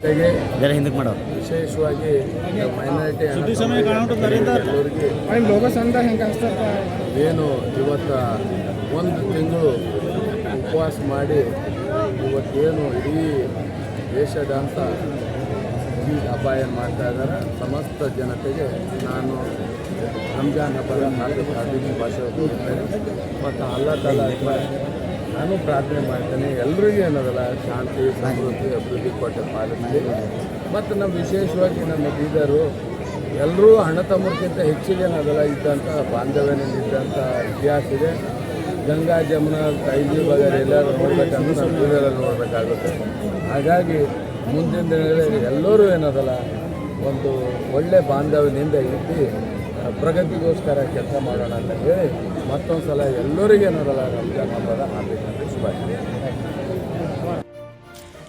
ಜರ ಹಿಂದಕ್ಕೆ ಮಾಡೋ ವಿಶೇಷವಾಗಿ ಮೈನಾರಿಟಿ ಏನು ಇವತ್ತ ಒಂದು ತಿಂಗಳು ಉಪವಾಸ ಮಾಡಿ ಇವತ್ತೇನು ಇಡೀ ದೇಶದಂತ ಈ ಅಪಾಯ ಮಾಡ್ತಾ ಇದ್ದಾರೆ. ಸಮಸ್ತ ಜನತೆಗೆ ನಾನು ರಂಜಾನ್ ಹಬ್ಬದ ಹಾರ್ದಿಕ ಹಾರ್ದಿಕ ಭಾಷೆ ಮತ್ತು ಅಲ್ಲ ತಾಲ ನಾನು ಪ್ರಾರ್ಥನೆ ಮಾಡ್ತೇನೆ, ಎಲ್ರಿಗೂ ಏನದಲ್ಲ, ಶಾಂತಿ, ಸಮೃದ್ಧಿ, ಅಭಿವೃದ್ಧಿ ಕೊಟ್ಟ ಪಾಲನೆ ಮತ್ತು ನಮ್ಮ ವಿಶೇಷವಾಗಿ ನಮ್ಮ ಬೀದರು ಎಲ್ಲರೂ ಹಣ ತಮ್ಮಕ್ಕಿಂತ ಹೆಚ್ಚಿಗೆ ಏನದಲ್ಲ, ಇದ್ದಂಥ ಬಾಂಧವ್ಯನಲ್ಲಿದ್ದಂಥ ಇತಿಹಾಸ ಇದೆ. ಗಂಗಾ ಜಮುನ ಕೈಲಿ ವಗೈರೆ ಎಲ್ಲರೂ ನೋಡ್ಬೇಕಂದ್ರೆ ಬೀದರಲ್ಲಿ ನೋಡಬೇಕಾಗುತ್ತೆ. ಹಾಗಾಗಿ ಮುಂದಿನ ದಿನಗಳಲ್ಲಿ ಎಲ್ಲರೂ ಏನದಲ್ಲ, ಒಂದು ಒಳ್ಳೆ ಬಾಂಧವ್ಯದಿಂದ ಇಟ್ಟು ಪ್ರಗತಿಗೋಸ್ಕರ ಕೆಲಸ ಮಾಡೋಣ ಅಂತ ಹೇಳಿ ಮತ್ತೊಂದು ಸಲ ಎಲ್ಲರಿಗೂ ಏನದಲ್ಲ ರಂಜಾನ್ ಹಬ್ಬದ